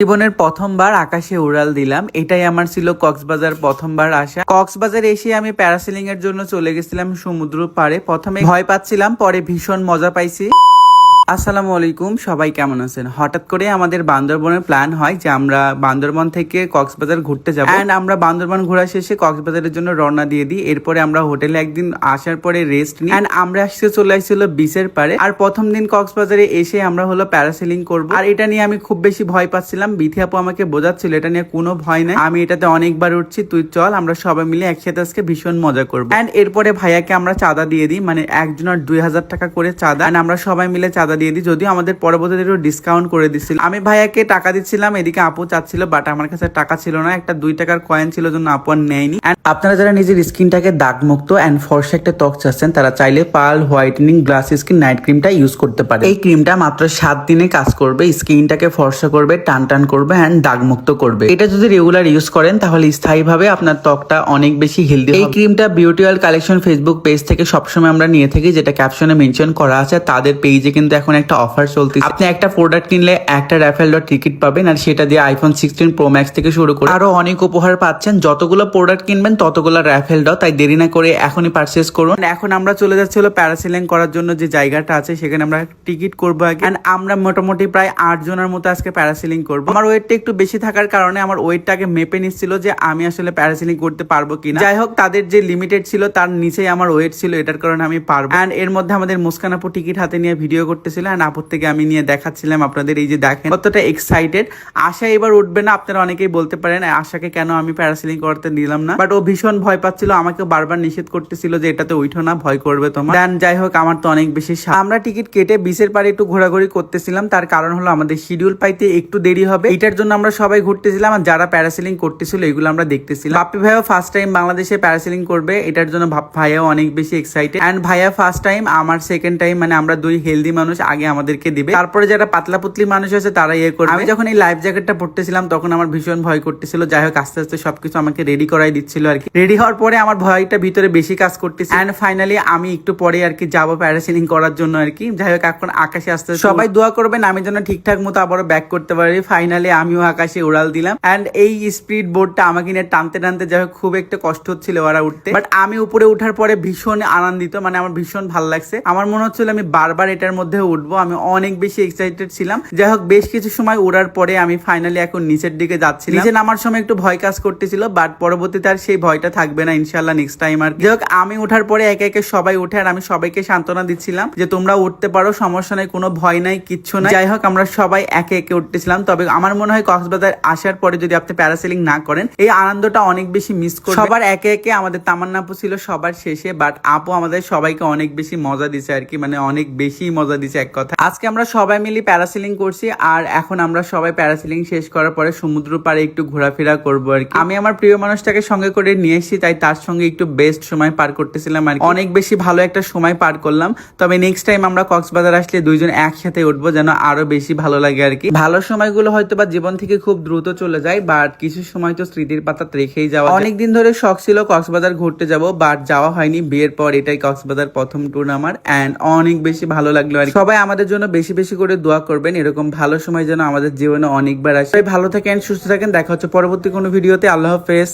জীবনের প্রথমবার আকাশে উড়াল দিলাম। এটাই আমার ছিল কক্সবাজার প্রথমবার আসা। কক্সবাজার এসে আমি প্যারাসেলিং এর জন্য চলে গেছিলাম সমুদ্র পাড়ে। প্রথমে ভয় পাচ্ছিলাম, পরে ভীষণ মজা পাইছি। আসসালামু আলাইকুম সবাই কেমন আছেন? হঠাৎ করে আমাদের বান্দরবনের প্ল্যান হয় যে আমরা বান্দরবন থেকে কক্সবাজার ঘুরতে যাব। অ্যান্ড আমরা বান্দরবন ঘোরা শেষে কক্সবাজারের জন্য রওনা দিয়ে দিই। এরপরে আমরা হোটেলে একদিন আসার পরে রেস্ট নিই। অ্যান্ড আমরা আসতে চলে আসছিল বিচের পারে আর প্রথম দিন কক্সবাজারে এসে আমরা হলো প্যারাসেলিং করব। আর এটা নিয়ে আমি খুব বেশি ভয় পাচ্ছিলাম। বিথি আপু আমাকে বোঝাচ্ছিল এটা নিয়ে কোনো ভয় নাই। আমি এটাতে অনেকবার উঠছি তুই চল আমরা সবাই মিলে একসাথে আজকে ভীষণ মজা করব। অ্যান্ড এরপরে ভাইয়াকে আমরা চাঁদা দিয়ে দিই। মানে একজনের দুই হাজার টাকা করে চাঁদা। And আমরা সবাই মিলে চাঁদা দিয়ে দিই। যদিও আমাদের পরবর্তীতে একটু ডিসকাউন্ট করে দিচ্ছিল। আমি ভাইয়াকে টাকা দিচ্ছিলাম এদিকে আপু চাচ্ছিল বাট আমার কাছে টাকা ছিল না। একটা দুই টাকার কয়েন ছিল জন্য আপু আর নেয়নি। আপনারা যারা নিজের স্কিনটাকে দাগমুক্ত অ্যান্ড ফর্সা একটা ত্বক চাচ্ছেন তারা চাইলে পাল হোয়াইটেনিং গ্লাস স্কিন নাইট ক্রিমটা ইউজ করতে পারে এই ক্রিমটা মাত্র সাত দিনে কাজ করবে স্কিনটাকে ফর্সা করবে টান টান করবে অ্যান্ড দাগমুক্ত করবে। এটা যদি রেগুলার ইউজ করেন তাহলে স্থায়ীভাবে আপনার ত্বকটা অনেক বেশি হেলদি এই ক্রিমটা beauty oil collection Facebook page থেকে সবসময় আমরা নিয়ে থাকি যেটা ক্যাপশনে মেনশন করা আছে। তাদের পেজে কিন্তু এখন একটা অফার চলতেছে। আপনি একটা প্রোডাক্ট কিনলে একটা র্যাফেল ডট টিকিট পাবেন আর সেটা দিয়ে আইফোন সিক্সটিন প্রো ম্যাক্স থেকে শুরু করে আরও অনেক উপহার পাচ্ছেন। যতগুলো প্রোডাক্ট কিনবেন, ততগুলো র্যাফেল ডট তাই দেরি না করে এখনই পারচেস করুন। এখন আমরা চলে যাচ্ছি হলো প্যারাসেলিং করার জন্য যে জায়গাটা আছে, সেখানে আমরা টিকিট করব আগে। আমরা মোটামুটি প্রায় আট জনের মতো আজকে প্যারাসিলিং করব। আমার ওয়েটটা একটু বেশি থাকার কারণে আমার ওয়েটটাকে মেপে নিচ্ছিল যে আমি আসলে প্যারাসিলিং করতে পারব কিনা। যাই হোক, তাদের যে লিমিটেড ছিল, তার নিচেই আমার ওয়েট ছিল, এটার কারণে আমি পারব। অ্যান্ড এর মধ্যে আমাদের মুস্কানাপুর টিকিট হাতে নিয়ে ভিডিও করতেছিল অ্যান্ড আপুর থেকে আমি নিয়ে দেখাচ্ছিলাম আপনাদের, এই যে দেখেন কতটা এক্সাইটেড আশা এবার উঠবে না, আপনারা অনেকেই বলতে পারেন, আশাকে কেন আমি প্যারাসেলিং করতে দিলাম না? বাট ও ভীষণ ভয় পাচ্ছিল আমাকে বারবার নিষেধ করতেছিল যে এটাতে উঠো না, ভয় করবে তোমার। দেন যাই হোক, আমার তো অনেক বেশি আমরা টিকিট কেটে বিচের পাড়ে একটু ঘোরাঘুরি করতেছিলাম, তার কারণ হলো আমাদের শিডিউল পাইতে একটু দেরি হবে। এটার জন্য আমরা সবাই ঘুরতেছিলাম, আর যারা প্যারাসিলিং করতেছিল, এগুলো আমরা দেখতেছিলাম। বাপ্পি ভাইও ফার্স্ট টাইম বাংলাদেশে প্যারাসিলিং করবে, এটার জন্য ভাইয়াও অনেক বেশি এক্সাইটেড অ্যান্ড ভাইয়া ফার্স্ট টাইম আমার সেকেন্ড টাইম মানে আমরা দুই হেলদি মানুষ আগে আমাদেরকে দিবে। তারপরে যারা পাতলা পুতলি মানুষ আছে তারা ইয়ে করবে। আমি যখন এই লাইফ জ্যাকেটটা পড়তেছিলাম তখন আমার ভীষণ ভয় করতেছিল। যাই হোক আস্তে আস্তে সবকিছু আমাকে রেডি করাই দিচ্ছিল আর কি। রেডি হওয়ার পরে আমার ভয়টা ভিতরে বেশি কাজ করতেছে। অ্যান্ড ফাইনালি আমি একটু পরে আর কি যাব প্যারাসিলিং করার জন্য আর কি। যাই হোক এখন আকাশে আসতে আসতে সবাই দোয়া করবেন আমি যেন ঠিকঠাক মতো আবারও ব্যাক করতে পারি। ফাইনালি আমিও আকাশে উড়াল দিলাম। অ্যান্ড এই স্পিড বোর্ডটা আমাকে নিয়ে টানতে টানতে যাই হোক খুব একটা কষ্ট হচ্ছিল ওরা উঠতে। বাট আমি উপরে উঠার পরে ভীষণ আনন্দিত মানে আমার ভীষণ ভালো লাগছে। আমার মনে হচ্ছিল আমি বারবার এটার মধ্যে উঠবো। আমি অনেক বেশি এক্সাইটেড ছিলাম। যাই হোক, বেশ কিছু সময় উড়ার পরে আমি ফাইনালি এখন নিচের দিকে যাচ্ছি নিচে নামার সময় একটু ভয় কাজ করতেছিল বাট পরবর্তীতে আর সেই ভয়টা থাকবে না ইনশাল্লাহ নেক্সট টাইম আর যাই হোক, আমি ওঠার পরে একে একে সবাই উঠে আর আমি সবাইকে সান্ত্বনা দিচ্ছিলাম যে তোমরা উঠতে পারো, সমস্যা নাই, কোনো ভয় নাই, কিচ্ছু নাই। যাই হোক, আমরা সবাই একে একে উঠতেছিলাম। তবে আমার মনে হয় কক্সবাজার আসার পরে যদি আপনি প্যারাসেলিং না করেন, এই আনন্দটা অনেক বেশি মিস করবেন সবার একে একে আমাদের তামান্নাপু ছিল সবার শেষে বাট আপু আমাদের সবাইকে অনেক বেশি মজা দিছে আর কি মানে অনেক বেশি মজা দিছে এক কথা। আজকে আমরা সবাই মিলে প্যারাসেলিং করছি, আর এখন আমরা সবাই প্যারাসেলিং শেষ করার পরে সমুদ্র পাড়ে একটু ঘোরাফেরা করব আর আমি আমার প্রিয় মানুষটাকে সঙ্গে করে নিয়ে এসেছি, তাই তার সঙ্গে একটু বেস্ট সময় পার করতেছিলাম আর অনেক বেশি ভালো একটা সময় পার করলাম। তবে নেক্সট টাইম আমরা কক্সবাজার আসলে দুইজন একসাথে উঠবো যেন আরও বেশি ভালো লাগে আর কি। ভালো সময়গুলো হয়তো বা জীবন থেকে খুব দ্রুত চলে যায় বাট কিছু সময় তো স্মৃতির পাতা রেখেই যাওয়া অনেকদিন ধরে শখ ছিল কক্সবাজার ঘুরতে যাব বাট যাওয়া হয়নি। বিয়ের পর এটাই কক্সবাজার প্রথম ট্যুর আমার অ্যান্ড অনেক বেশি ভালো লাগল আর কি। সবাই আমাদের জন্য বেশি বেশি করে দোয়া করবেন। এরকম ভালো সময় যেন আমাদের জীবনে অনেকবার আসে। ভালো থাকেন, সুস্থ থাকেন। দেখা হচ্ছে পরবর্তী কোনো ভিডিওতে। আল্লাহ হাফেজ।